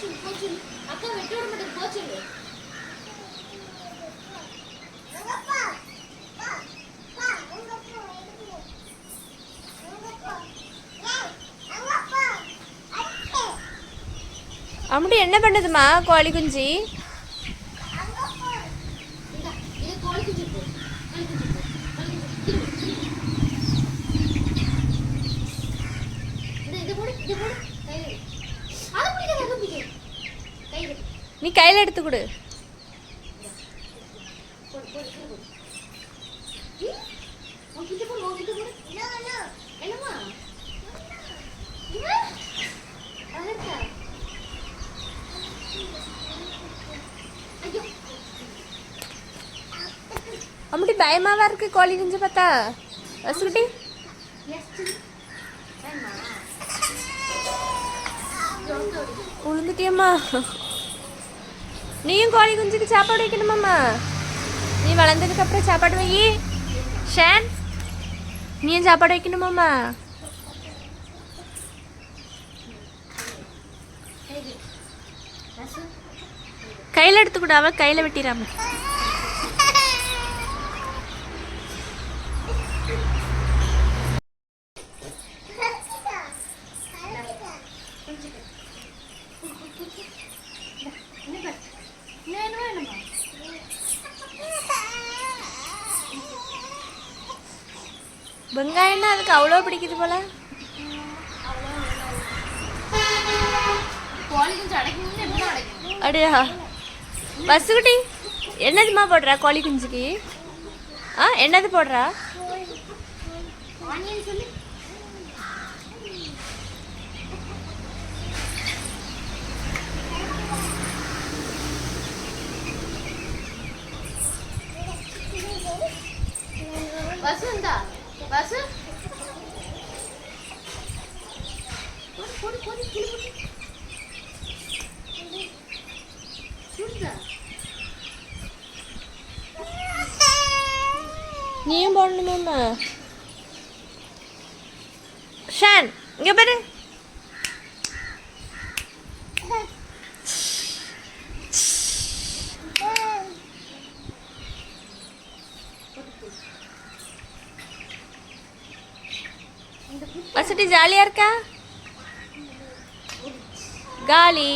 போச்சு போச்சு அக்கா வெட்ட விட மாட்டேன் போச்சு என்ன பண்ணுதுமா கோழி குஞ்சு இந்தா, இது கோழி குஞ்சு போ கோழி குஞ்சு போ கோழி குஞ்சு இந்த இது போடு இது போடு கையில எடு. அதை பிடிக்காத அதை பிடிக்காது கையில எடு. நீ கையில் எடுத்து கொடு. அம்முட்டி பயமாவா இருக்கு கோழி குஞ்சு பார்த்தா? வசுகுட்டி உளுந்துட்டியம்மா. நீயும் கோழி குஞ்சுக்கு சாப்பாடு வைக்கணுமாம்மா நீ வளர்ந்ததுக்கு அப்புறம் சாப்பாடு வை ஷேன் நீயும் சாப்பாடு வைக்கணுமாம்மா கையில் எடுத்து அவள் கையில் வெட்டிடாம வெங்காயம்னா அதுக்கு அவ்வளோ பிடிக்குது போல. அப்படியா பஸ்ஸுக்குட்டி என்னதுமா போடுறா கோழி குஞ்சுக்கு? ஆ என்னது போடுறா? ஆனியன் வாசு போடு போடு போடு கீழே போடு சுடுதா நீயும் போடணுமாம்மா ஷான் இங்கே பாரு வசதி ஜாலியாக இருக்கா? காலி.